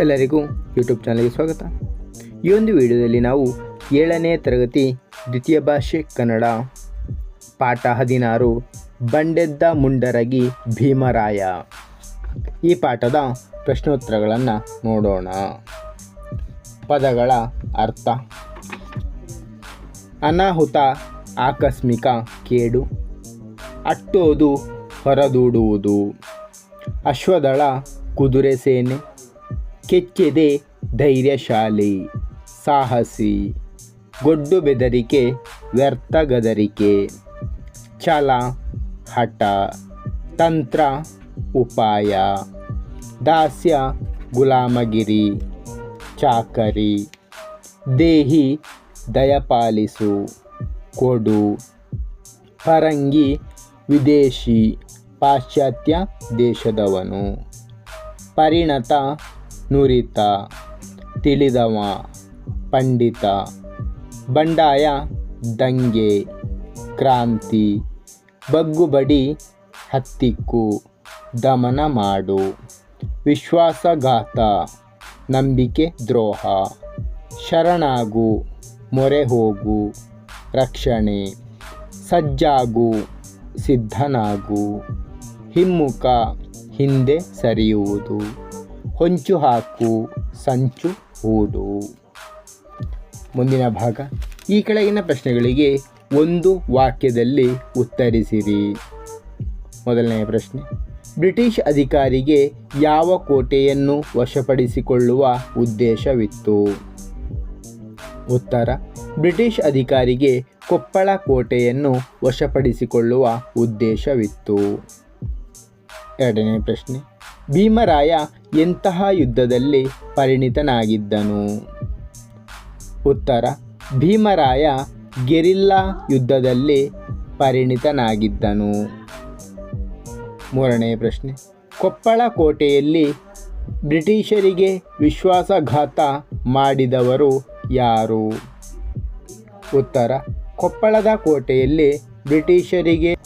ಎಲ್ಲರಿಗೂ ಯೂಟ್ಯೂಬ್ ಚಾನಲ್ಗೆ ಸ್ವಾಗತ. ಈ ಒಂದು ವಿಡಿಯೋದಲ್ಲಿ ನಾವು ಏಳನೇ ತರಗತಿ ದ್ವಿತೀಯ ಭಾಷೆ ಕನ್ನಡ ಪಾಠ ಹದಿನಾರು ಬಂಡೆದ್ದ ಮುಂಡರಗಿ ಭೀಮರಾಯ. ಈ ಪಾಠದ ಪ್ರಶ್ನೋತ್ತರಗಳನ್ನು ನೋಡೋಣ. ಪದಗಳ ಅರ್ಥ. ಅನಾಹುತ, ಆಕಸ್ಮಿಕ, ಕೇಡು. ಅಟ್ಟೋದು, ಹೊರದೂಡುವುದು. ಅಶ್ವದಳ, ಕುದುರೆ ಸೇನೆ. ಕೆಚ್ಚೆದೆ ಧೈರ್ಯಶಾಲಿ ಸಾಹಸಿ, ಗೊಡ್ಡು ಬೆದರಿಕೆ, ವ್ಯರ್ಥ ಗದರಿಕೆ, ಛಲ, ಹಠ, ತಂತ್ರ, ಉಪಾಯ, ದಾಸ್ಯ, ಗುಲಾಮಗಿರಿ, ಚಾಕರಿ, ದೇಹಿ, ದಯಪಾಲಿಸು, ಕೊಡು, ಪರಂಗಿ, ವಿದೇಶಿ, ಪಾಶ್ಚಾತ್ಯ ದೇಶದವನು, ಪರಿಣತ ನುರಿತ, ತಿಳಿದವ, ಪಂಡಿತ, ಬಂಡಾಯ, ದಂಗೆ, ಕ್ರಾಂತಿ, ಬಗ್ಗುಬಡಿ, ಹತ್ತಿಕ್ಕು, ದಮನ ಮಾಡು, ವಿಶ್ವಾಸಘಾತ, ನಂಬಿಕೆ ದ್ರೋಹ, ಶರಣಾಗು ಮೊರೆ ಹೋಗು ರಕ್ಷಣೆ, ಸಜ್ಜಾಗು, ಸಿದ್ಧನಾಗು, ಹಿಮ್ಮುಖ, ಹಿಂದೆ ಸರಿಯುವುದು. ಹೊಂಚು ಹಾಕು, ಸಂಚು ಹೂಡು. ಮುಂದಿನ ಭಾಗ. ಈ ಕೆಳಗಿನ ಪ್ರಶ್ನೆಗಳಿಗೆ ಒಂದು ವಾಕ್ಯದಲ್ಲಿ ಉತ್ತರಿಸಿರಿ. ಮೊದಲನೆಯ ಪ್ರಶ್ನೆ. ಬ್ರಿಟಿಷ್ ಅಧಿಕಾರಿಗೆ ಯಾವ ಕೋಟೆಯನ್ನು ವಶಪಡಿಸಿಕೊಳ್ಳುವ ಉದ್ದೇಶವಿತ್ತು? ಉತ್ತರ. ಬ್ರಿಟಿಷ್ ಅಧಿಕಾರಿಗೆ ಕೊಪ್ಪಳ ಕೋಟೆಯನ್ನು ವಶಪಡಿಸಿಕೊಳ್ಳುವ ಉದ್ದೇಶವಿತ್ತು. ಎರಡನೇ ಪ್ರಶ್ನೆ. ಭೀಮರಾಯ ಎಂತಹ ಯುದ್ಧದಲ್ಲಿ ಪರಿಣಿತನಾಗಿದ್ದನು? ಉತ್ತರ, ಭೀಮರಾಯ ಗೆರಿಲ್ಲಾ ಯುದ್ಧದಲ್ಲಿ ಪರಿಣಿತನಾಗಿದ್ದನು. ಮೂರನೇ ಪ್ರಶ್ನೆ, ಕೊಪ್ಪಳ ಕೋಟೆಯಲ್ಲಿ ಬ್ರಿಟಿಷರಿಗೆ ವಿಶ್ವಾಸಘಾತ ಮಾಡಿದವರು ಯಾರು? ಉತ್ತರ, ಕೊಪ್ಪಳದ ಕೋಟೆಯಲ್ಲಿ ಬ್ರಿಟಿಷರಿಗೆ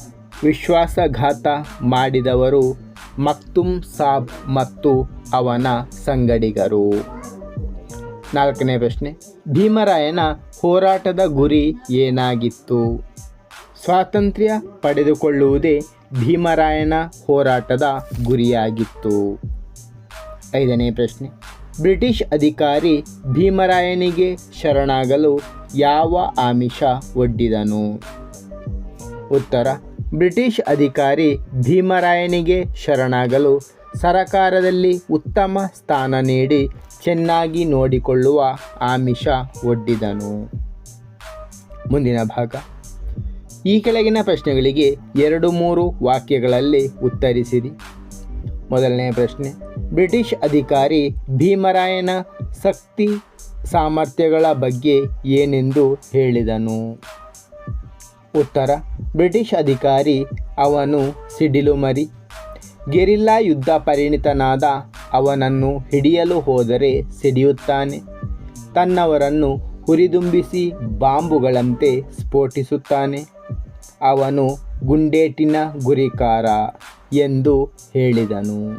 ವಿಶ್ವಾಸಘಾತ ಮಾಡಿದವರು ಮಕ್ತುಮ್ ಸಾಬ್ ಮತ್ತು ಅವನ ಸಂಗಡಿಗರು. ನಾಲ್ಕನೇ ಪ್ರಶ್ನೆ. ಭೀಮರಾಯನ ಹೋರಾಟದ ಗುರಿ ಏನಾಗಿತ್ತು? ಸ್ವಾತಂತ್ರ್ಯ ಪಡೆದುಕೊಳ್ಳುವುದೇ ಭೀಮರಾಯನ ಹೋರಾಟದ ಗುರಿಯಾಗಿತ್ತು. ಐದನೇ ಪ್ರಶ್ನೆ. ಬ್ರಿಟಿಷ್ ಅಧಿಕಾರಿ ಭೀಮರಾಯನಿಗೆ ಶರಣಾಗಲು ಯಾವ ಆಮಿಷ ಒಡ್ಡಿದನು? ಉತ್ತರ ಬ್ರಿಟಿಷ್ ಅಧಿಕಾರಿ ಭೀಮರಾಯನಿಗೆ ಶರಣಾಗಲು ಸರಕಾರದಲ್ಲಿ ಉತ್ತಮ ಸ್ಥಾನ ನೀಡಿ ಚೆನ್ನಾಗಿ ನೋಡಿಕೊಳ್ಳುವ ಆಮಿಷ ಒಡ್ಡಿದನು. ಮುಂದಿನ ಭಾಗ. ಈ ಕೆಳಗಿನ ಪ್ರಶ್ನೆಗಳಿಗೆ ಎರಡು ಮೂರು ವಾಕ್ಯಗಳಲ್ಲಿ ಉತ್ತರಿಸಿರಿ. ಮೊದಲನೇ ಪ್ರಶ್ನೆ, ಬ್ರಿಟಿಷ್ ಅಧಿಕಾರಿ ಭೀಮರಾಯನ ಶಕ್ತಿ ಸಾಮರ್ಥ್ಯಗಳ ಬಗ್ಗೆ ಏನೆಂದು ಹೇಳಿದನು? ಉತ್ತರ ಬ್ರಿಟಿಷ್ ಅಧಿಕಾರಿ ಅವನು ಸಿಡಿಲು ಮರಿ. ಗೆರಿಲ್ಲಾ ಯುದ್ಧ ಪರಿಣಿತನಾದ ಅವನನ್ನು ಹಿಡಿಯಲು ಹೋದರೆ ಸಿಡಿಯುತ್ತಾನೆ. ತನ್ನವರನ್ನು ಹುರಿದುಂಬಿಸಿ ಬಾಂಬುಗಳಂತೆ ಸ್ಫೋಟಿಸುತ್ತಾನೆ. ಅವನು ಗುಂಡೇಟಿನ ಗುರಿಕಾರ ಎಂದು ಹೇಳಿದನು.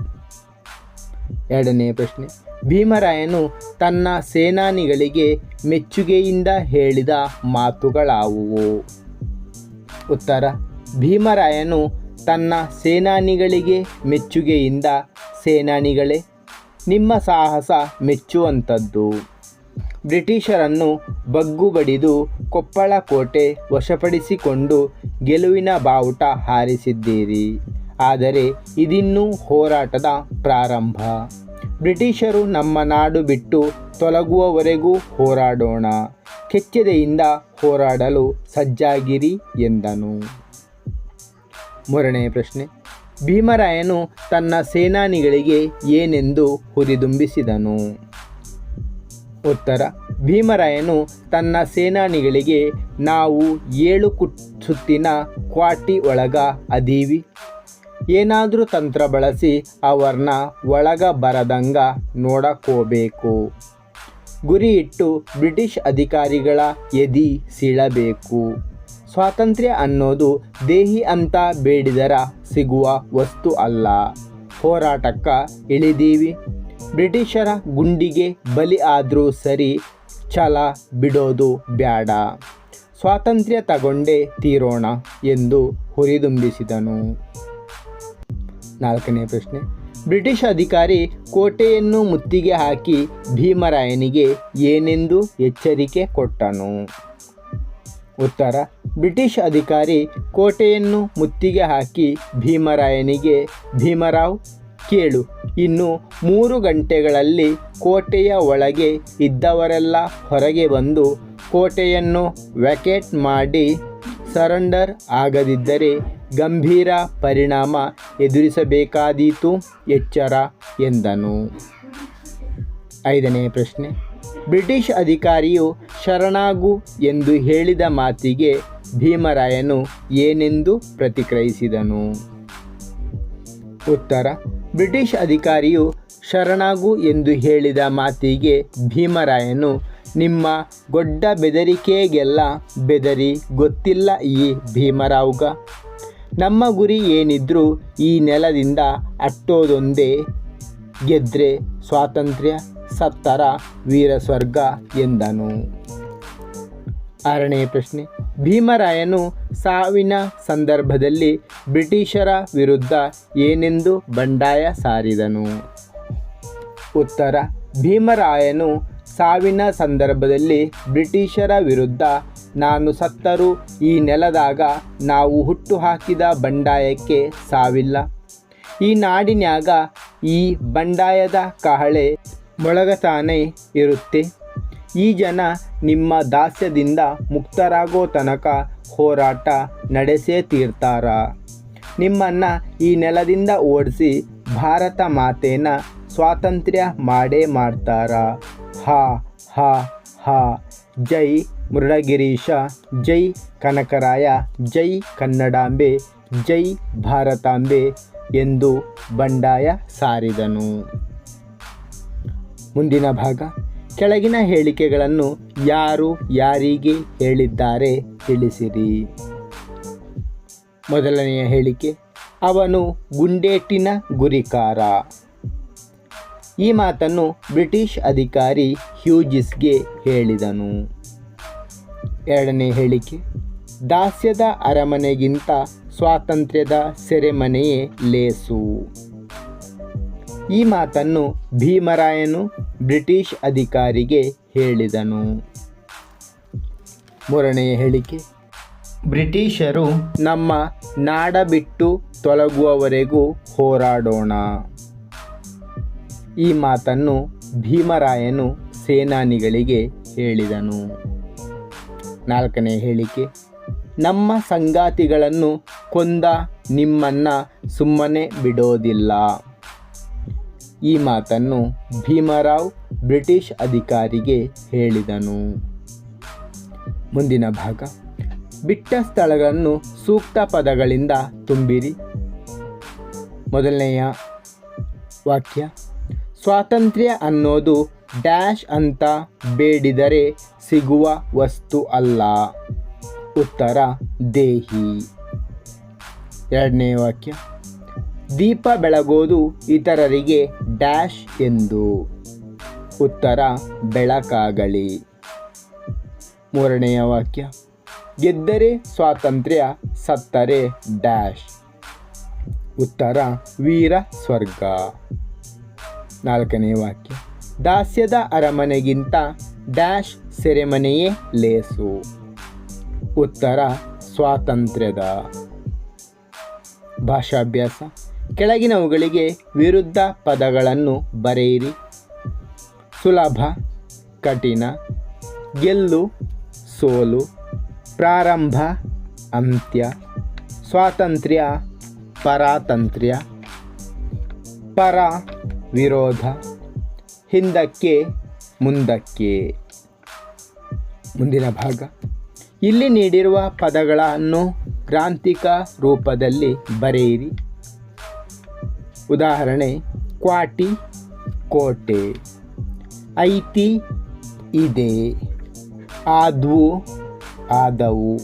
ಎರಡನೇ ಪ್ರಶ್ನೆ. ಭೀಮರಾಯನು ತನ್ನ ಸೇನಾನಿಗಳಿಗೆ ಮೆಚ್ಚುಗೆಯಿಂದ ಹೇಳಿದ ಮಾತುಗಳಾವುವು? ಉತ್ತರ. ಭೀಮರಾಯನು ತನ್ನ ಸೇನಾನಿಗಳಿಗೆ ಮೆಚ್ಚುಗೆಯಿಂದ, ಸೇನಾನಿಗಳೇ, ನಿಮ್ಮ ಸಾಹಸ ಮೆಚ್ಚುವಂಥದ್ದು. ಬ್ರಿಟಿಷರನ್ನು ಬಗ್ಗು ಬಡಿದು ಕೊಪ್ಪಳ ಕೋಟೆ ವಶಪಡಿಸಿಕೊಂಡು ಗೆಲುವಿನ ಬಾವುಟ ಹಾರಿಸಿದ್ದೀರಿ. ಆದರೆ ಇದಿನ್ನೂ ಹೋರಾಟದ ಪ್ರಾರಂಭ. ಬ್ರಿಟಿಷರು ನಮ್ಮ ನಾಡು ಬಿಟ್ಟು ತೊಲಗುವವರೆಗೂ ಹೋರಾಡೋಣ. ಕೆಚ್ಚೆದೆಯಿಂದ ಹೋರಾಡಲು ಸಜ್ಜಾಗಿರಿ ಎಂದನು. ಮೂರನೇ ಪ್ರಶ್ನೆ. ಭೀಮರಾಯನು ತನ್ನ ಸೇನಾನಿಗಳಿಗೆ ಏನೆಂದು ಹುರಿದುಂಬಿಸಿದನು? ಉತ್ತರ. ಭೀಮರಾಯನು ತನ್ನ ಸೇನಾನಿಗಳಿಗೆ, ನಾವು ಏಳು ಕುಟ್ ಸುತ್ತಿನ ಕ್ವಾಟಿ ಒಳಗ ಅದೀವಿ. ಏನಾದರೂ ತಂತ್ರ ಬಳಸಿ ಅವರನ್ನ ಒಳಗ ಬರದಂಗ ನೋಡಕೋಬೇಕು. ಗುರಿ ಇಟ್ಟು ಬ್ರಿಟಿಷ್ ಅಧಿಕಾರಿಗಳ ಎದಿ ಸೀಳಬೇಕು. ಸ್ವಾತಂತ್ರ್ಯ ಅನ್ನೋದು ದೇಹಿ ಅಂತ ಬೇಡಿದರ ಸಿಗುವ ವಸ್ತು ಅಲ್ಲ. ಹೋರಾಟಕ್ಕ ಇಳಿದೀವಿ. ಬ್ರಿಟಿಷರ ಗುಂಡಿಗೆ ಬಲಿ ಆದರೂ ಸರಿ ಛಲ ಬಿಡೋದು ಬ್ಯಾಡ. ಸ್ವಾತಂತ್ರ್ಯ ತಗೊಂಡೇ ತೀರೋಣ ಎಂದು ಹುರಿದುಂಬಿಸಿದನು. ನಾಲ್ಕನೇ ಪ್ರಶ್ನೆ. ಬ್ರಿಟಿಷ್ ಅಧಿಕಾರಿ ಕೋಟೆಯನ್ನು ಮುತ್ತಿಗೆ ಹಾಕಿ ಭೀಮರಾಯನಿಗೆ ಏನೆಂದು ಎಚ್ಚರಿಕೆ ಕೊಟ್ಟನು. ಉತ್ತರ, ಬ್ರಿಟಿಷ್ ಅಧಿಕಾರಿ ಕೋಟೆಯನ್ನು ಮುತ್ತಿಗೆ ಹಾಕಿ ಭೀಮರಾಯನಿಗೆ, ಭೀಮರಾವ್, ಕೇಳು, ಇನ್ನು ಮೂರು ಗಂಟೆಗಳಲ್ಲಿ ಕೋಟೆಯ ಒಳಗೆ ಇದ್ದವರೆಲ್ಲ ಹೊರಗೆ ಬಂದು ಕೋಟೆಯನ್ನು ವ್ಯಾಕೆಟ್ ಮಾಡಿ ಸರೆಂಡರ್ ಆಗದಿದ್ದರೆ ಗಂಭೀರ ಪರಿಣಾಮ ಎದುರಿಸಬೇಕಾದೀತು ಎಚ್ಚರ ಎಂದನು. ಐದನೇ ಪ್ರಶ್ನೆ. ಬ್ರಿಟಿಷ್ ಅಧಿಕಾರಿಯು ಶರಣಾಗು ಎಂದು ಹೇಳಿದ ಮಾತಿಗೆ ಭೀಮರಾಯನು ಏನೆಂದು ಪ್ರತಿಕ್ರಿಯಿಸಿದನು. ಉತ್ತರ. ಬ್ರಿಟಿಷ್ ಅಧಿಕಾರಿಯು ಶರಣಾಗು ಎಂದು ಹೇಳಿದ ಮಾತಿಗೆ ಭೀಮರಾಯನು, ನಿಮ್ಮ ಗೊಡ್ಡ ಬೆದರಿಕೆಗೆಲ್ಲ ಬೆದರಿ ಗೊತ್ತಿಲ್ಲ ಈ ಭೀಮರಾವ್ಗ. ನಮ್ಮ ಗುರಿ ಏನಿದ್ರೂ ಈ ನೆಲದಿಂದ ಅಟ್ಟೋದೊಂದೇ ಗೆದ್ರೆ ಸ್ವಾತಂತ್ರ್ಯ, ಸತ್ತರ ವೀರ ಸ್ವರ್ಗ ಎಂದನು. ಆರನೇ ಪ್ರಶ್ನೆ. ಭೀಮರಾಯನು ಸಾವಿನ ಸಂದರ್ಭದಲ್ಲಿ ಬ್ರಿಟಿಷರ ವಿರುದ್ಧ ಏನೆಂದು ಬಂಡಾಯ ಸಾರಿದನು. ಉತ್ತರ. ಭೀಮರಾಯನು ಸಾವಿನ ಸಂದರ್ಭದಲ್ಲಿ ಬ್ರಿಟಿಷರ ವಿರುದ್ಧ ನಾನು ಸತ್ತರೂ ಈ ನೆಲದಾಗ ನಾವು ಹುಟ್ಟು ಹಾಕಿದ ಬಂಡಾಯಕ್ಕೆ ಸಾವಿಲ್ಲ. ಈ ನಾಡಿನ್ಯಾಗ ಈ ಬಂಡಾಯದ ಕಹಳೆ ಮೊಳಗತಾನೆ ಇರುತ್ತೆ. ಈ ಜನ ನಿಮ್ಮ ದಾಸ್ಯದಿಂದ ಮುಕ್ತರಾಗೋ ತನಕ ಹೋರಾಟ ನಡೆಸೇ ತೀರ್ತಾರ? ನಿಮ್ಮನ್ನು ಈ ನೆಲದಿಂದ ಓಡಿಸಿ ಭಾರತ ಮಾತೇನ ಸ್ವಾತಂತ್ರ್ಯ ಮಾಡೇ ಮಾಡ್ತಾರ? ಹಾ ಹಾ ಹಾ. ಜೈ ಮುರುಡಗಿರೀಶ ಜೈ ಕನಕರಾಯ, ಜೈ ಕನ್ನಡಾಂಬೆ, ಜೈ ಭಾರತಾಂಬೆ ಎಂದು ಬಂಡಾಯ ಸಾರಿದನು. ಮುಂದಿನ ಭಾಗ. ಕೆಳಗಿನ ಹೇಳಿಕೆಗಳನ್ನು ಯಾರು ಯಾರಿಗೆ ಹೇಳಿದ್ದಾರೆ ತಿಳಿಸಿರಿ. ಮೊದಲನೆಯ ಹೇಳಿಕೆ, ಅವನು ಗುಂಡೇಟಿನ ಗುರಿಕಾರ. ಈ ಮಾತನ್ನು ಬ್ರಿಟಿಷ್ ಅಧಿಕಾರಿ ಹ್ಯೂಜಿಸ್ಗೆ ಹೇಳಿದನು. ಎರಡನೇ ಹೇಳಿಕೆ, ದಾಸ್ಯದ ಅರಮನೆಗಿಂತ ಸ್ವಾತಂತ್ರ್ಯದ ಸೆರೆಮನೆಯೇ ಲೇಸು. ಈ ಮಾತನ್ನು ಭೀಮರಾಯನು ಬ್ರಿಟಿಷ್ ಅಧಿಕಾರಿಗೆ ಹೇಳಿದನು. ಮೂರನೆಯ ಹೇಳಿಕೆ, ಬ್ರಿಟಿಷರು ನಮ್ಮ ನಾಡ ಬಿಟ್ಟು ತೊಲಗುವವರೆಗೂ ಹೋರಾಡೋಣ. ಈ ಮಾತನ್ನು ಭೀಮರಾಯನು ಸೇನಾನಿಗಳಿಗೆ ಹೇಳಿದನು. ನಾಲ್ಕನೇ ಹೇಳಿಕೆ, ನಮ್ಮ ಸಂಗಾತಿಗಳನ್ನು ಕೊಂದ ನಿಮ್ಮನ್ನು ಸುಮ್ಮನೆ ಬಿಡೋದಿಲ್ಲ. ಈ ಮಾತನ್ನು ಭೀಮರಾವ್ ಬ್ರಿಟಿಷ್ ಅಧಿಕಾರಿಗೆ ಹೇಳಿದನು. ಮುಂದಿನ ಭಾಗ, ಬಿಟ್ಟ ಸ್ಥಳಗಳನ್ನು ಸೂಕ್ತ ಪದಗಳಿಂದ ತುಂಬಿರಿ. ಮೊದಲನೆಯ ವಾಕ್ಯ ಸ್ವಾತಂತ್ರ್ಯ ಅನ್ನೋದು ಡ್ಯಾಶ್ ಅಂತ ಬೇಡಿದರೆ ಸಿಗುವ ವಸ್ತು ಅಲ್ಲ. ಉತ್ತರ, ದೇಹಿ. ಎರಡನೇ ವಾಕ್ಯ. ದೀಪ ಬೆಳಗೋದು ಇತರರಿಗೆ ಡ್ಯಾಶ್ ಎಂದು. ಉತ್ತರ, ಬೆಳಕಾಗಲಿ. ಮೂರನೆಯ ವಾಕ್ಯ. ಗೆದ್ದರೆ ಸ್ವಾತಂತ್ರ್ಯ, ಸತ್ತರೆ ಡ್ಯಾಶ್. ಉತ್ತರ, ವೀರ ಸ್ವರ್ಗ. ನಾಲ್ಕನೇ ವಾಕ್ಯ. ದಾಸ್ಯದ ಅರಮನೆಗಿಂತ ಡ್ಯಾಶ್ ಸೆರೆಮನೆಯೇ ಲೇಸು. ಉತ್ತರ, ಸ್ವಾತಂತ್ರ್ಯದ. ಭಾಷಾಭ್ಯಾಸ. ಕೆಳಗಿನವುಗಳಿಗೆ ವಿರುದ್ಧ ಪದಗಳನ್ನು ಬರೆಯಿರಿ. ಸುಲಭ, ಕಠಿಣ. ಗೆಲ್ಲು, ಸೋಲು. ಪ್ರಾರಂಭ, ಅಂತ್ಯ. ಸ್ವಾತಂತ್ರ್ಯ, ಪರಾತಂತ್ರ್ಯ. ಪರ ವಿರೋಧ. ಹಿಂದಕ್ಕೆ, ಮುಂದಕ್ಕೆ. ಮುಂದಿನ ಭಾಗ. ಇಲ್ಲಿ ನೀಡಿರುವ ಪದಗಳನ್ನು ಕ್ರಾಂತಿಕ ರೂಪದಲ್ಲಿ ಬರೆಯಿರಿ. ಉದಾಹರಣೆ, ಕ್ವಾಟಿ, ಕೋಟೆ. ಐತಿ, ಇದೆ. ಆದ್ವು, ಆದವು.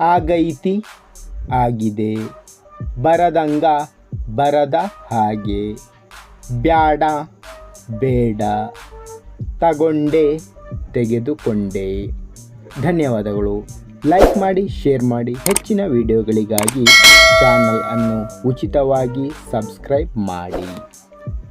ಆಗೈತಿ, ಆಗಿದೆ. ಬರದಂಗ ಬರದ ಹಾಗೆ. ಬ್ಯಾಡ, ಬೇಡ, ತಗೊಂಡೆ, ತೆಗೆದುಕೊಂಡೆ. ಧನ್ಯವಾದಗಳು. ಲೈಕ್ ಮಾಡಿ, ಶೇರ್ ಮಾಡಿ. ಹೆಚ್ಚಿನ ವಿಡಿಯೋಗಳಿಗಾಗಿ ಚಾನಲ್ ಅನ್ನು ಉಚಿತವಾಗಿ ಸಬ್ಸ್ಕ್ರೈಬ್ ಮಾಡಿ.